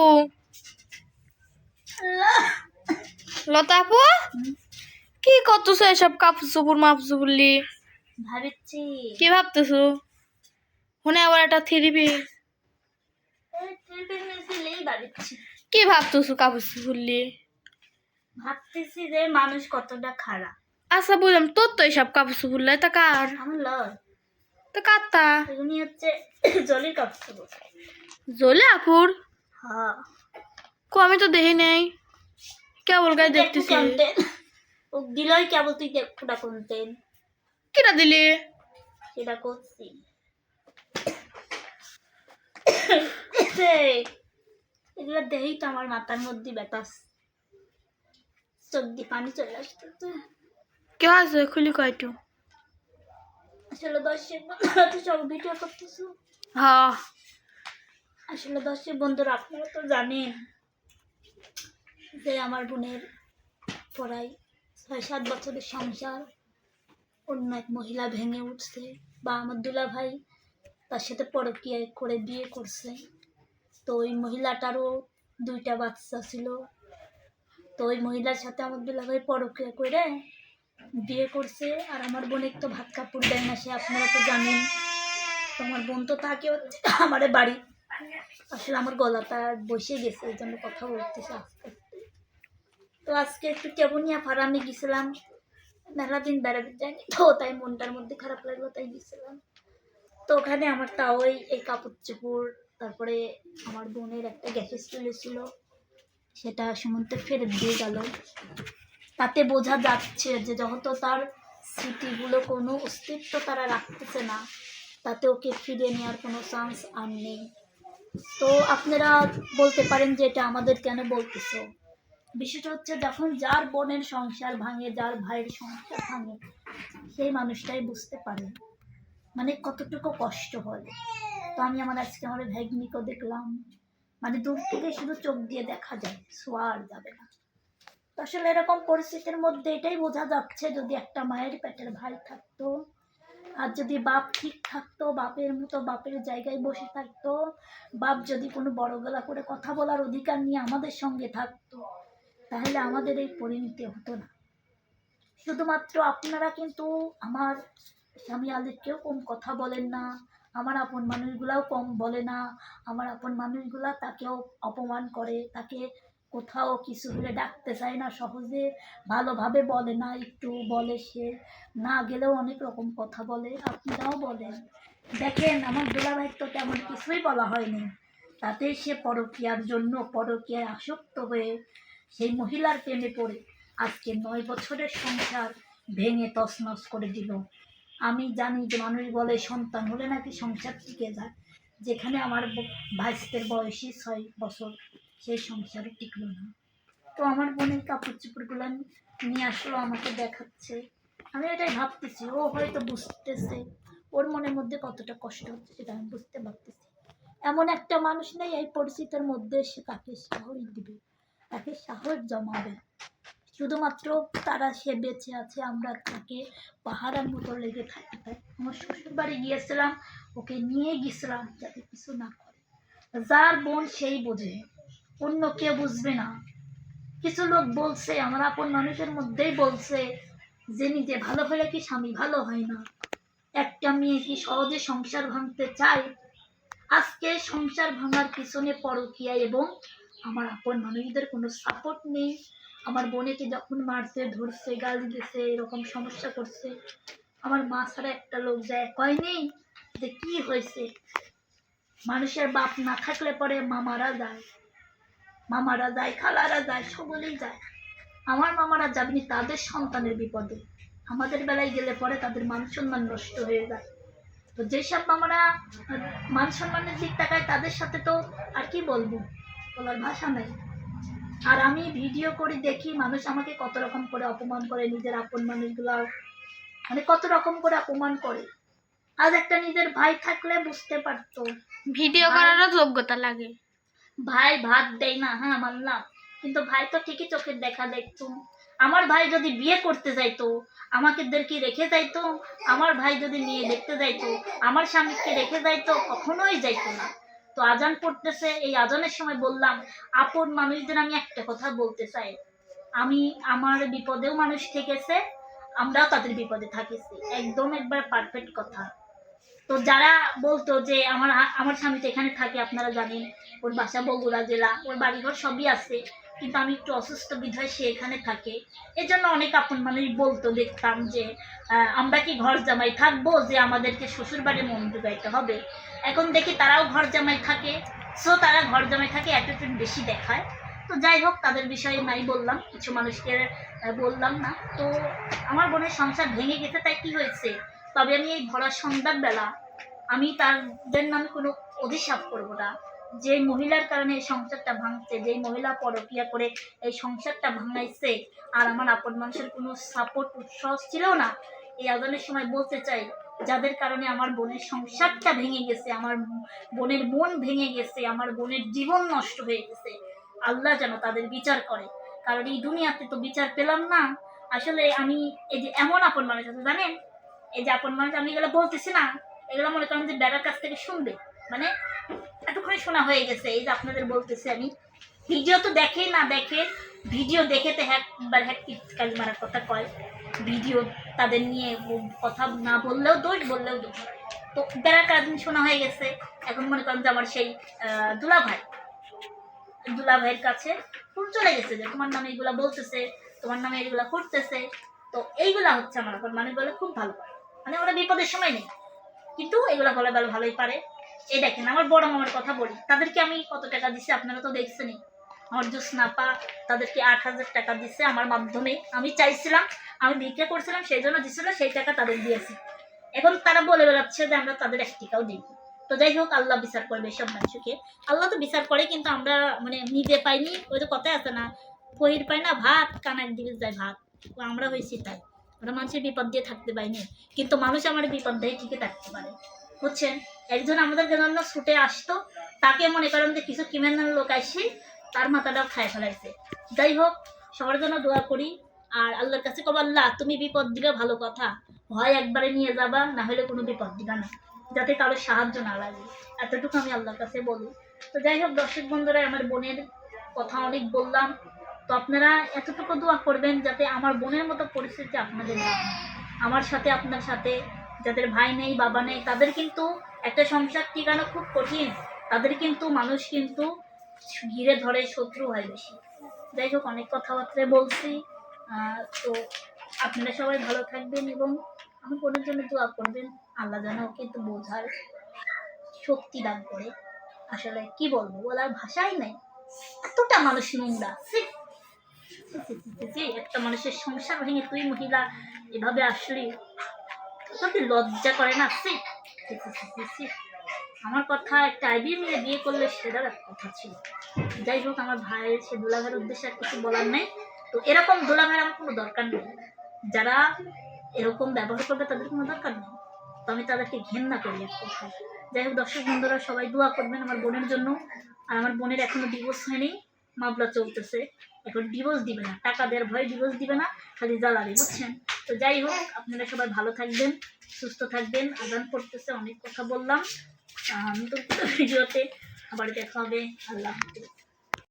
আপু? লতা আপু? কি করতেছো এসব কাপড় চুপুর মাপু চুপুরলি ভাবিছি কি ভাবতেছো? শুনে আবার একটা থ্রি পিস। কি ভাবতেছো কাপড় চুপুরলি ভাবতেছি যে মানুষ কতটা খারাপ। আচ্ছা বুঝলাম। তোর তো এইসব কাপড় চুপুরলাই তা কার? আমার লয়। তা কারটা এগুলি হচ্ছে জলের কাপড় জলে আপুর? কো আমি তো দেখি নাই। কেবল গায়ে দেখতেছি। ও দিলই কেবল তুই দেখুটা কন্টেন কিটা দিলি? সেটা করছি। এগুলো দেখেই তো আমার মাথার মধ্যে ব্যথা চোখ দিয়ে পানি চলে আসতেছে। কে আছে? খুলি কয়টু আসলে দর্শক সব ভিডিও করতেছো। হ্যাঁ। আসলে দর্শক বন্ধুরা, আপনারা তো জানেন যে আমার বোনের পড়াই ছয়, সাত বছরের সংসার, অন্য এক মহিলা ভেঙে উঠছে বা আমার দুলা ভাই তার সাথে পরকীয়া করে বিয়ে করছে। তো ওই মহিলাটারও দুইটা বাচ্চা ছিল। তো ওই মহিলার সাথে আমার দুলা ভাই পরকীয়া করে বিয়ে করছে আর আমার বোনের তো ভাত কাপড় দেয় না, সে আপনারা তো জানেন। তো আমার বোন তো থাকে হচ্ছে আমার বাড়ি আসলে আমার গলাটা বসে গেছে, এই জন্য কথা বলতেছে আস্তে তো আজকে একটু কেবনিয়া ফার্মে গেছিলাম, মেলা দিন বেড়াতে যায়নি তো, তাই মনটার মধ্যে খারাপ লাগল, তাই গেছিলাম। তো ওখানে আমার তাও এই কাপড় চোপড়, তারপরে আমার বোনের একটা গ্যাসের চুলে সেটা সুমন্তে ফেরত দিয়ে গেল। তাতে বোঝা যাচ্ছে যে যেহেতু তার স্মৃতিগুলো কোনো অস্তিত্ব তারা রাখতেছে না, তাতে ওকে ফিরিয়ে নেওয়ার কোনো চান্স আর নেই। তো আপনারা বলতে পারেন যে এটা আমাদের কেন বলতেছ? বিষয়টা হচ্ছে যখন যার বোনের সংসার ভাঙে, যার ভাইয়ের সংসার ভাঙে, সেই মানুষটাই বুঝতে পারে মানে কতটুকু কষ্ট হয়। তো আমি আমার আজকে আমার ভ্যাগনিকও দেখলাম মানে দূর থেকে শুধু চোখ দিয়ে দেখা যায়, শোয়া আর যাবে না। আসলে এরকম পরিস্থিতির মধ্যে এটাই বোঝা যাচ্ছে, যদি একটা মায়ের পেটের ভাই থাকতো আর যদি বাপ ঠিক থাকতো, বাপের মতো বাপের জায়গায় বসে থাকতো, বাপ যদি কোনো বড় গলা করে কথা বলার অধিকার নিয়ে আমাদের সঙ্গে থাকতো, তাহলে আমাদের এই পরিণতি হতো না। শুধুমাত্র আপনারা কিন্তু আমার স্বামী আলীকেও কম কথা বলেন না, আমার আপন মানুষগুলাও কম বলে না, আমার আপন মানুষগুলা তাকেও অপমান করে, তাকে কোথাও কিছু হলে ডাকতে চায় না, সহজে ভালোভাবে বলে না, একটু বলে সে। না গেলেও অনেক রকম কথা বলে, আপনারাও বলেন। দেখেন, আমার দুলাভাইয়ের তো তেমন কিছুই বলা হয়নি। তাতে সে পরকীয়ার জন্য পরকীয়ায় আসক্ত হয়ে সেই মহিলার প্রেমে পড়ে। আজকে নয় বছরের সংসার ভেঙে তছনছ করে দিল। আমি জানি যে মানুষ বলে, সন্তান হলে নাকি সংসার টিকে যায়, যেখানে আমার ভাইস্তের বয়সী ছয় বছর। সেই সংসারে টিকলো না। তো আমার বোনের কাপড় চোপড়গুলো নিয়ে আসলো, আমাকে দেখাচ্ছে। আমি এটাই ভাবতেছি, ও হয়তো বুঝতেছে, ওর মনের মধ্যে কতটা কষ্ট হচ্ছে সেটা আমি বুঝতে পারতেছি। এমন একটা মানুষ নেই এই পরিস্থিতির মধ্যে সে তাকে সাহস দিবে, তাকে সাহস জমাবে। শুধুমাত্র তারা সে বেঁচে আছে, আমরা তাকে পাহাড়ের মতো লেগে থাকতে তাই আমার শ্বশুর বাড়ি গিয়েছিলাম, ওকে নিয়ে গেছিলাম যাতে কিছু না করে। যার বোন সেই বোঝে। অন্য কেউ বুঝবে না। কিছু লোক বলছে, আমার আপন মানুষের মধ্যেই বলছে যে, নিজে ভালো হলে কি স্বামী ভালো হয় না? একটা মেয়ে কি সহজে সংসার ভাঙতে চায়? আজকে সংসার ভাঙার পিছনে পরকীয়া এবং আমার আপন মানুষদের কোনো সাপোর্ট নেই। আমার বোনেকে যখন মারছে ধরছে, গালি দিছে, এরকম সমস্যা করছে, আমার মা ছাড়া একটা লোক যায় কয় নেই যে কি হয়েছে? মানুষের বাপ না থাকলে পরে মামারা যায়। মামারা যায় খালারা যায় সকলেই যায়। আমার মামারা যাবেনি তাদের সন্তানের বিপদে। আমাদের বেলায় গেলে পরে তাদের মান সম্মান নষ্ট হয়ে যায়। তো যেসব মামারা মান সম্মানের দিক তাকায় তাদের সাথে তো আর কি বলব? বলার ভাষা নাই। আর আমি ভিডিও করে দেখি মানুষ আমাকে কত রকম করে অপমান করে নিজের আপন মানুষগুলো মানে কত রকম করে অপমান করে। আজ একটা নিজের ভাই থাকলে বুঝতে পারতো। ভিডিও করারও যোগ্যতা লাগে। ভাই ভাত দেয় না হ্যাঁ মানলাম। কিন্তু ভাই তো ঠিকই চোখের দেখা দেখতো। আমার ভাই যদি বিয়ে করতে যাইতো আমাকেদেরকে রেখে যাইতো? আমার ভাই যদি নিয়ে দেখতে যাইতো, আমার স্বামীকে রেখে যাইতো, কখনোই যাইতো না। তো তো আজান পড়তেছে, এই আজানের সময় বললাম, আপন মানুষদের আমি একটা কথা বলতে চাই। আমি, আমার বিপদেও মানুষ থেকেছে আমরাও তাদের বিপদে থাকিছি। একদম একবার পারফেক্ট কথা। তো যারা বলতো যে আমার আমার স্বামী তো এখানে থাকে, আপনারা জানেন, ওর বাসা বগুড়া জেলা, ওর বাড়িঘর সবই আছে, কিন্তু আমি একটু অসুস্থ বিধায় সে এখানে থাকে। এর জন্য অনেক আপন মানুষ বলতো, দেখতাম যে আমরা কি ঘর জামাই থাকব যে আমাদেরকে শ্বশুর বাড়ি মন ডুবাইতে হবে? এখন দেখি তারাও ঘর জামাই থাকে সো তারা ঘর জামাই থাকে অ্যাটিটিউড বেশি দেখায়। তো যাই হোক, তাদের বিষয়ে নাই বললাম, কিছু মানুষকে বললাম না। তো আমার বোনের সংসার ভেঙে গেছে, তাই কি হয়েছে? তবে আমি এই ভরা সন্ধ্যার বেলা আমি তাদের নামে কোনো অভিশাপ করব না। যে মহিলার কারণে এই সংসারটা ভাঙছে, যে মহিলা পরকিয়া করে এই সংসারটা ভাঙাইছে, আর আমার আপন মানুষের কোনো সাপোর্ট উৎসাহ ছিল না, এই আদানের সময় বলতে চাই, যাদের কারণে আমার বোনের সংসারটা ভেঙে গেছে, আমার বোনের মন ভেঙে গেছে, আমার বোনের জীবন নষ্ট হয়ে গেছে, আল্লাহ যেন তাদের বিচার করে। কারণ এই দুনিয়াতে তো বিচার পেলাম না। আসলে আমি এই যে এমন আপন মানুষ আছে, জানেন? এই যে মানুষ, আমি এগুলো বলতেছি না, এগুলো মনে করেন যে বেড়ার কাছ থেকে শুনবে। মানে এতক্ষণে শোনা হয়ে গেছে, এই যে আপনাদের বলতেছি আমি। ভিডিও তো দেখে না দেখে, ভিডিও দেখে তো একবার হ্যাক কালি মারার কথা কয়। ভিডিও তাদের নিয়ে কথা না বললেও দোষ বললেও দোষ। তো বেড়ার কাজ শোনা হয়ে গেছে, এখন মনে করেন যে আমার সেই দুলা ভাই দুলা ভাইয়ের কাছে ফোন চলে গেছে যে তোমার নামে এগুলা বলতেছে, তোমার নামে এগুলা করতেছে। তো এইগুলা হচ্ছে আমার এখন মানে বলে খুব ভালো মানে ওরা বিপদের সময় নেই। কিন্তু এগুলা বলে বলে ভালোই পারে। এই দেখেন, আমার বড় মামার কথা বলি। তাদেরকে আমি কত টাকা দিছি আপনারা তো দেখছেনই। আমার জোসনাপা তাদেরকে আট হাজার টাকা দিচ্ছে আমার মাধ্যমে। আমি চাইছিলাম, আমি ভিক্ষা করছিলাম, সেই জন্য দিছিল, সেই টাকা তাদের দিয়েছি। এখন তারা বলে বেড়াচ্ছে যে আমরা তাদের এক টিকাও দিই তো যাই হোক, আল্লাহ বিচার করবে সব মানুষকে। আল্লাহ তো বিচার করে, কিন্তু আমরা মানে নিজে পাইনি। ওই তো কথাই আছে না ফহির পাই না, ভাত কানার দিকে যায় ভাত। আমরা হয়েছি তাই। আমরা মানুষের বিপদ দিয়ে থাকতে পাইনি কিন্তু মানুষ আমার বিপদ দিয়ে ঠিকই থাকতে পারে। বুঝছেন? একজন আমাদের জন্য ছুটে আসতো, তাকে মনে করেন যে কিছু ক্রিমিনাল লোক আসে, তার মাথাটাও খায় ফেলাইছে। যাই হোক, সবার জন্য দোয়া করি। আর আল্লাহর কাছে কব আল্লাহ, তুমি বিপদ দিলে ভালো কথা। ভয় একবারে নিয়ে যাবা, না হলে কোনো বিপদ দিবা না। যাতে কারও সাহায্য না লাগে। এতটুকু আমি আল্লাহর কাছে বলি। তো যাই হোক, দর্শক বন্ধুরা, আমার বোনের কথা অনেক বললাম। তো আপনারা এতটুকু দোয়া করবেন যাতে আমার বোনের মতো পরিস্থিতি আপনাদের না আমার সাথে, আপনার সাথে, যাদের ভাই নেই, বাবা নেই, তাদের কিন্তু একটা সংসার টিকানো খুব কঠিন। তাদের কিন্তু, মানুষ কিন্তু ঘিরে ধরে শত্রু হয় বেশি। যাই হোক, অনেক কথাবার্তা বলছি। তো আপনারা সবাই ভালো থাকবেন এবং আমার বোনের জন্য দোয়া করবেন। আল্লাহ যেন একটু বোঝার শক্তি দান করে। আসলে কি বলব? বলার ভাষাই নাই। এতটা মানুষ নোংরা। ছি, একটা মানুষের সংসার ভেঙে তুই মহিলা এভাবে আসলি তোকে লজ্জা করে না? ছি। আমার কথা একটা আইবি মিলে বিয়ে করলে সেটার এক কথা ছিল। যাই হোক আমার ভাইয়ের সে দোলাঘের উদ্দেশ্যে আর কিছু বলার নেই। তো এরকম দোলাঘের আমার কোনো দরকার নেই। যারা এরকম ব্যবহার করবে তাদের কোনো দরকার নেই। তো আমি তাদেরকে ঘেন্না করি এক কথায়। যাই হোক দর্শক বন্ধুরা সবাই দোয়া করবেন আমার বোনের জন্য। আর আমার বোনের এখনও ডিভোর্স হয়নি। মামলা চলতেছে। এখন ডিভোর্স দিবে না। টাকা দেওয়ার ভয়ে ডিভোর্স দিবে না, খালি জ্বালাবে, বুঝছেন? তো যাই হোক, আপনারা সবাই ভালো থাকবেন, সুস্থ থাকবেন। আদান করতেছে, অনেক কথা বললাম। নতুন ভিডিওতে আবার দেখা হবে। আল্লাহ হাফিজ।